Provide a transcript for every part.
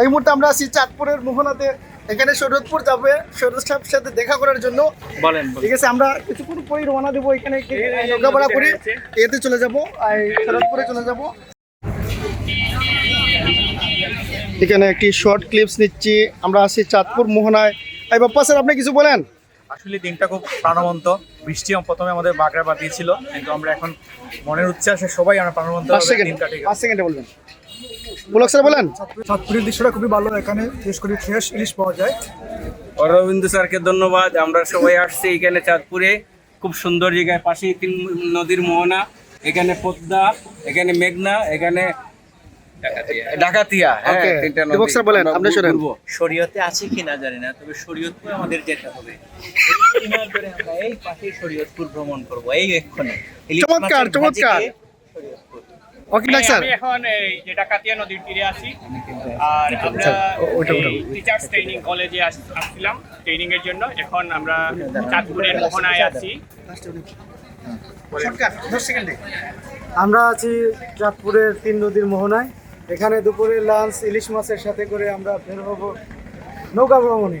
এই মুহূর্তে আমরা আছি চাঁদপুরের মোহনাতে। এখানে শরৎপুর যাবে। শরৎ সাহেবের সাথে দেখা করার জন্য। বলেন ঠিক আছে আমরা কিছুক্ষণ পরেই রওনা দেবো এখানে। নৌকা ভাড়া করে এতে চলে যাব। শরৎপুরে চলে যাব। এখানে একটি শর্ট ক্লিপস নিচ্ছি। আমরা আছি চাঁদপুর মোহনায়। এই বাপ্পা স্যার আপনি কিছু বলেন? আসলে দিনটা খুব প্রাণবন্ত। বৃষ্টি প্রথমে আমাদের বাগড়া বাদিয়েছিল কিন্তু আমরা এখন মনের উচ্ছ্বাসে সবাই আমরা প্রাণবন্ত দিন কাটে পাঁচ সেকেন্ডে বলবেন। পুলক স্যার বলেন চাঁদপুরের দৃশ্যটা খুবই ভালো এখানে বিশেষ করে ফ্রেশ ইলিশ পাওয়া যায় অরবিন্দ স্যারকে ধন্যবাদ আমরা সবাই আসছি এখানে চাঁদপুরে খুব সুন্দর জায়গায় পাশেই তিন নদীর মোহনা এখানে পদ্মা এখানে মেঘনা এখানে ডাকাতিয়া হ্যাঁ. তিনটা নদী। স্যার বলেন, আপনি শোনেন। শরীয়তে আছে কিনা জানি না তবে শরীয়তপুর আমাদের যেতে হবে এই কিনার ধরে আমরা এই পাশেই শরীয়তপুর ভ্রমণ করব এই এক্ষণে চমৎকার, চমৎকার। ওকে ডাক স্যার। এখন এই যে ডাকাতিয়া নদীর তীরে আছি। আর আমরা টিচার্স ট্রেনিং কলেজে আসছিলাম ট্রেনিং এর জন্য। এখন আমরা চাঁদপুরের মোহনায় আছি। আমরা আছি চাঁদপুরের তিন নদীর মোহনায়। এখানে দুপুরে লাঞ্চ ইলিশ মাছের সাথে করে আমরা বের হব নৌকা ভ্রমণে।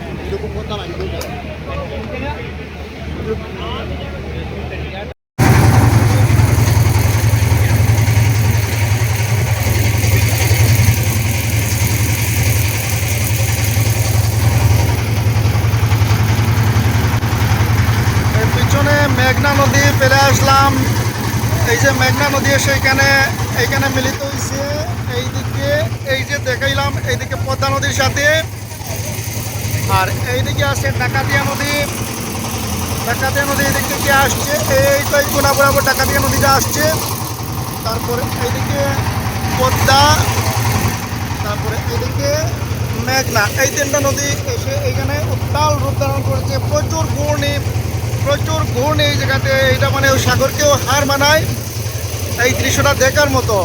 পিছনে মেঘনা নদী পেলে আসলাম। এই যে মেঘনা নদী এসে এখানে এইখানে মিলিত হয়েছে এইদিকে এই যে দেখাইলাম, এইদিকে পদ্মা নদীর সাথে। আর এইদিকে আছে ডাকাতিয়া নদী। ডাকাতিয়া নদী এদিক থেকে আসছে? এই তো এই কোনা বরাবর ডাকাতিয়া নদীটা আসছে। তারপরে এইদিকে পদ্মা, তারপরে এদিকে মেঘনা। এই তিনটা নদী এসে এখানে উত্তাল রূপ ধারণ করেছে। প্রচুর ঘূর্ণি প্রচুর ঘূর্ণি এই জায়গাতে। এটা মানে ওই সাগরকেও হার মানায় এই দৃশ্যটা দেখার মতো।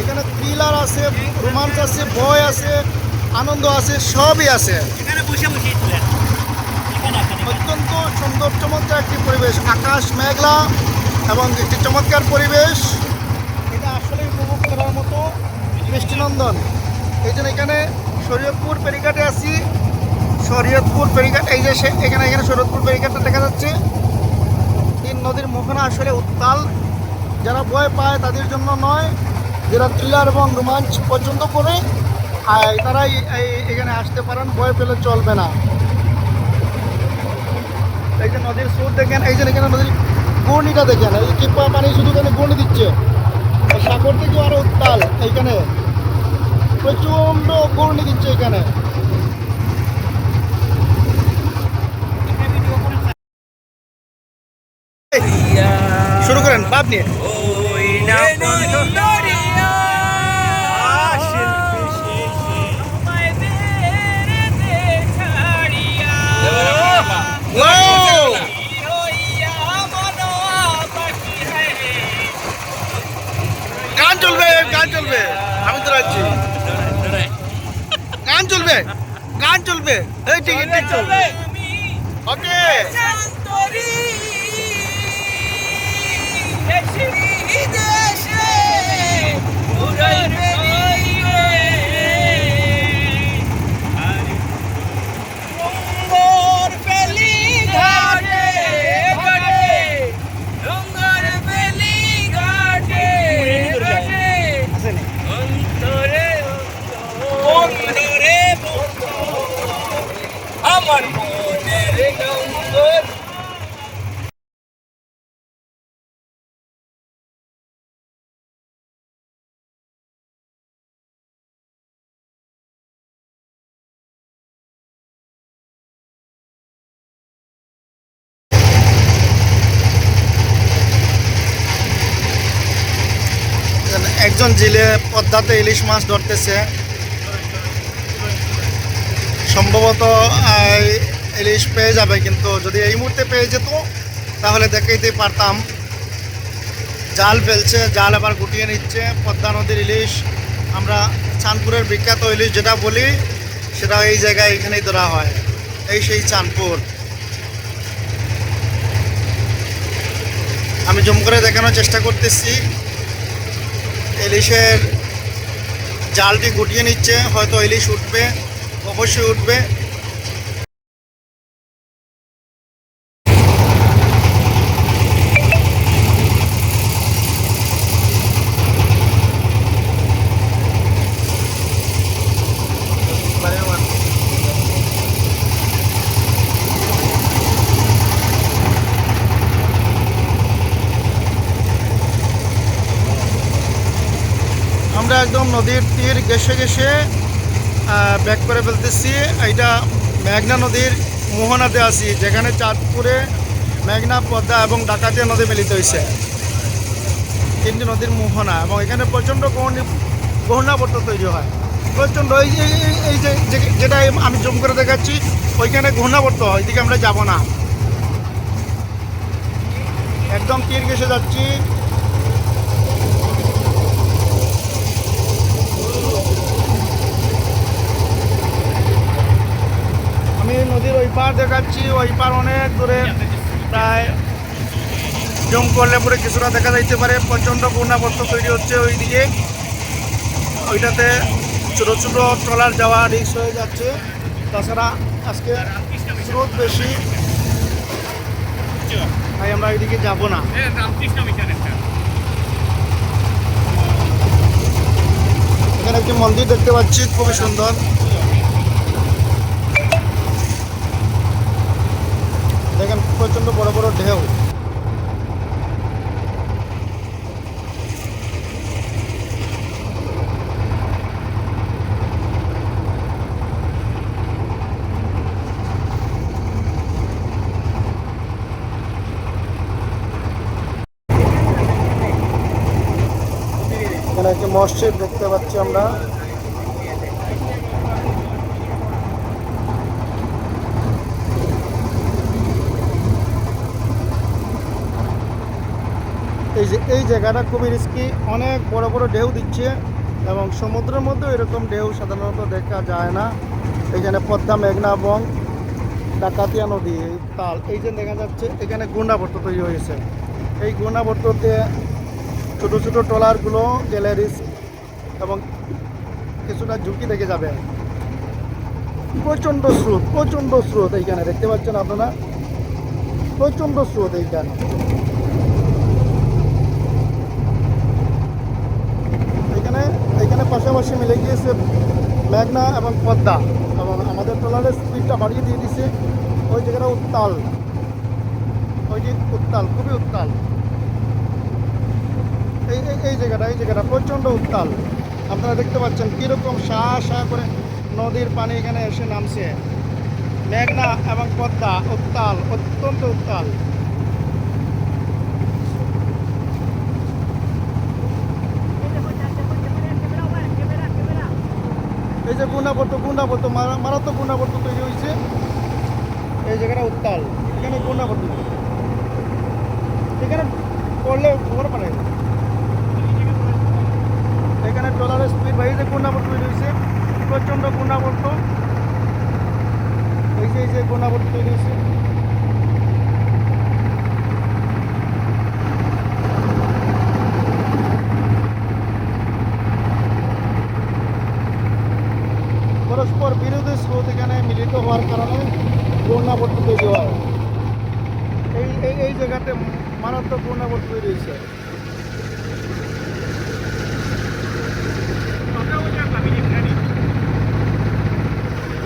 এখানে থ্রিলার আছে রোমাঞ্চ আছে, ভয় আছে। আনন্দ আছে সবই আছে। অত্যন্ত সুন্দর চমৎকার একটি পরিবেশ। আকাশ মেঘলা এবং একটি চমৎকার পরিবেশ। এটা আসলে উপভোগ করার মতো দৃষ্টিনন্দন। এই জন্য এখানে শরীয়তপুর পেরিঘাটে আছি। শরীয়তপুর পেরিঘাট এই যে এখানে এখানে শরীয়তপুর পেরিঘাটটা দেখা যাচ্ছে। তিন নদীর মোহনা আসলে উত্তাল। যারা ভয় পায় তাদের জন্য নয়। যারা থ্রিলার এবং রোমাঞ্চ পছন্দ করে এই- এখানে আসতে পারেন, ভয় পেলে চলবে না। এই যে নদীর স্রোত দেখেন, এই যে এখানে নদীর ঘূর্ণিটা দেখেন, এই টিপা পানি শুধু এখানে ঘূর্ণি দিচ্ছে। সাগর থেকে আরও উত্তাল এইখানে। প্রচণ্ড ঘূর্ণি দিচ্ছে এখানে। শুরু করেন বাপ নিয়ে। চলবে আমি তো রাখছি গান চলবে গান চলবে এই ঠিক ঠিক চলবে ওকে আমার একজন জেলে পদ্মাতে ইলিশ মাছ ধরতেছে। সম্ভবত ইলিশ পেয়ে যাবে, কিন্তু যদি এই মুহূর্তে পেয়ে যেত, তাহলে দেখাইতে পারতাম। জাল ফেলছে, জাল আবার গুটিয়ে নিচ্ছে, পদ্মা নদীর ইলিশ। আমরা চাঁদপুরের বিখ্যাত ইলিশ যেটা বলি, সেটা এই জায়গায় এখানেই ধরা হয়। এই সেই চাঁদপুর। আমি জুম করে দেখানোর চেষ্টা করতেছি। ইলিশের জালটি গুটিয়ে নিচ্ছে হয়তো ইলিশ উঠবে অবশ্যই উঠবে আমরা একদম নদীর তীর ঘেসে ঘেসে ব্যাক করে ফেলতেছি। এইটা মেঘনা নদীর মোহনাতে আছি, যেখানে চাঁদপুরে মেঘনা, পদ্মা এবং ডাকাতিয়া নদী মিলিত হয়েছে তিনটি নদীর মোহনা এবং এখানে প্রচণ্ড গহনাবর্ত তৈরি হয়। প্রচণ্ড এই যে এই- যে যেটা আমি জুম করে দেখাচ্ছি, ওইখানে ঘূর্ণাবর্ত হয় ওইদিকে আমরা যাব না। একদম তীর ঘেসে যাচ্ছি। আমি নদীর ওই পার দেখাচ্ছি ওই পার অনেক দূরে। প্রায় জম করলে পরে কিছুটা দেখা যাইতে পারে প্রচণ্ড বন্যাবর্ত তৈরি হচ্ছে ওইদিকে। ওইটাতে ছোটো ছোটো ট্রলার যাওয়া রিক্স হয়ে যাচ্ছে। তাছাড়া আজকে স্রোত বেশি। তাই আমরা ওইদিকে যাব না। একটা এখানে একটি মন্দির দেখতে পাচ্ছি খুবই সুন্দর দেখেন প্রচণ্ড বড় বড় ঢেউ। এখানে একটি মসজিদ দেখতে পাচ্ছি আমরা। যে এই জায়গাটা খুবই রিস্কি অনেক বড় বড় ঢেউ দিচ্ছে এবং সমুদ্রের মধ্যে এরকম ঢেউ সাধারণত দেখা যায় না। এইখানে পদ্মা, মেঘনা এবং ডাকাতিয়া নদী, এই তাল, এই যে দেখা যাচ্ছে, এখানে গুন্ডাবর্ত তৈরি হয়েছে। এই গুণাবর্ততে ছোটো ছোটো ট্রলারগুলো গেলে রিস্ক এবং কিছুটা ঝুঁকি দেখে যাবে। প্রচণ্ড স্রোত প্রচণ্ড স্রোত এইখানে, দেখতে পাচ্ছেন আপনারা? প্রচণ্ড স্রোত এইখানে। এখানে এখানে পাশাপাশি মিলে গিয়েছে মেঘনা এবং পদ্মা এবং আমাদের ট্রলারের স্পিডটা বাড়িয়ে দিয়ে দিছে ওই জায়গাটা উত্তাল। ওই যে উত্তাল, খুবই উত্তাল। এই, এই- জায়গাটা, এই জায়গাটা প্রচণ্ড উত্তাল। আপনারা দেখতে পাচ্ছেন কীরকম শাহ শাহ করে নদীর পানি এখানে এসে নামছে। মেঘনা এবং পদ্মা উত্তাল, অত্যন্ত উত্তাল। এই যে গুণাবর্ত গুণাবর্ত মারাত্মক গুণাবর্ত তৈরি হয়েছে। এই জায়গাটা উত্তাল, এখানে গুণাবর্ত এখানে পড়লে খবর পারে এখানে ট্রলারের স্পিড এই যে গুণাবর্ত তৈরি হয়েছে। প্রচণ্ড গুণাবর্ত এই যে এই যে গুণাবর্ত তৈরি হয়েছে। এখানে হওয়ার কারণে ঘূর্ণাবর্ত তৈরি হয় এই এই এই জায়গাতে মারাত্মক ঘূর্ণাবর্ত তৈরি হয়েছে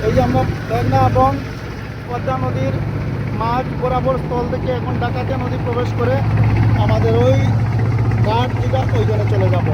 এই যে আমরা মেঘনা এবং পদ্মা নদীর মাঝ বরাবর স্থল থেকে এখন ডাকাতিয়া নদী প্রবেশ করে আমাদের ওই ঘাট দিঘা ওইখানে চলে যাব।